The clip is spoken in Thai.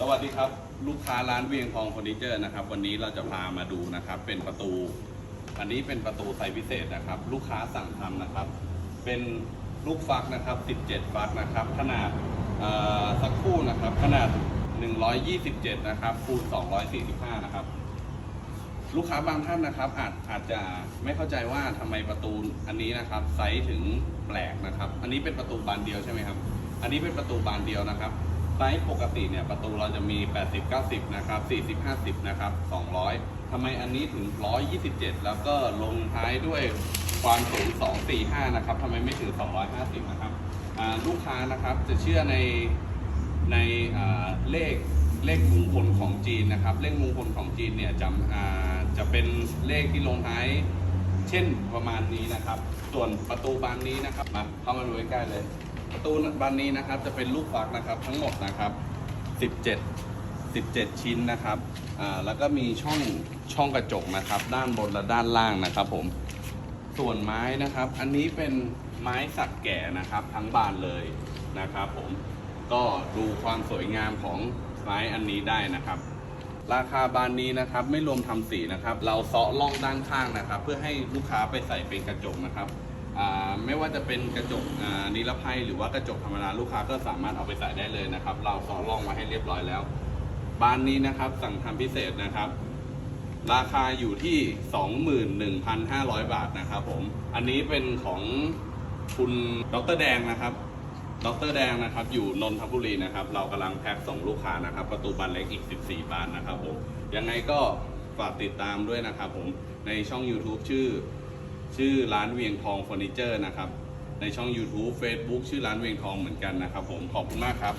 สวัสดีครับ ลูกค้าร้านเวียงทองเฟอร์นิเจอร์นะครับวันนี้เราจะพามาดูนะครับ เป็นประตู อันนี้เป็นประตูไซส์พิเศษนะครับ ลูกค้าสั่งทำนะครับ เป็นลูกฟักนะครับ 17 ฟักนะครับ ขนาดสักคู่นะครับ ขนาด 127 นะครับคูณ245 นะครับ ลูกค้าบางท่านนะครับ อาจอาจจะไม่เข้าใจว่าทำไมประตูอันนี้นะครับ ไซส์ถึงแปลกนะครับ อันนี้เป็นประตูบานเดียวใช่ไหมครับ อันนี้เป็นประตูบานเดียวนะครับ ไซส์ปกติเนี่ยประตูเราจะมี 80 90 นะครับ 40 50 นะครับ 200 ทำไมอันนี้ถึง 127 แล้วก็ลงท้ายด้วยความสูง 245 นะครับทำไมไม่ถึง 250 นะครับลูกค้านะครับจะเชื่อในในเลขเลขมงคลของจีนนะครับ เลขมงคลของจีนเนี่ยจะจะเป็นเลขที่ลงท้ายเช่นประมาณนี้นะครับ ส่วนประตูบานนี้นะครับมาเข้ามาดูใกล้ๆเลย ตูบานนี้นะครับจะเป็นลูกฟักนะครับทั้งหมดนะครับ 17 17 ชิ้นนะครับอ่าแล้วก็มีช่องช่องกระจกนะครับ ด้านบนและด้านล่างนะครับผมส่วนไม้นะครับ อันนี้เป็นไม้สักแก่นะครับ ทั้งบานเลยนะครับ ผมก็ดูความสวยงามของไม้อันนี้ได้นะครับ ราคาบานนี้นะครับไม่รวมทำสีนะครับ เราเซาะล่องด้านข้างนะครับ เพื่อให้ลูกค้าไปใส่เป็นกระจกนะครับ ไม่ว่าจะเป็นกระจกนิรภัยหรือว่ากระจกธรรมดาลูกค้าก็สามารถเอาไปใส่ได้เลยนะครับ เราเซาะล่องไว้ให้เรียบร้อยแล้วบานนี้นะครับสั่งทำพิเศษนะครับ ราคาอยู่ที่ 21,500 บาทนะครับผมอันนี้เป็นของคุณดรแดงนะครับดรแดงนะครับ อยู่นนทบุรีนะครับ เรากำลังแพ็คส่งลูกค้านะครับ ประตูบานเล็กอีก 14 บานนะครับผมยังไงก็ฝากติดตามด้วยนะครับผมในช่อง YouTube ชื่อ ชื่อร้านเวียงทองเฟอร์นิเจอร์นะครับ ในช่อง YouTube Facebook ชื่อร้านเวียงทองเหมือนกันนะครับผมขอบคุณมากครับ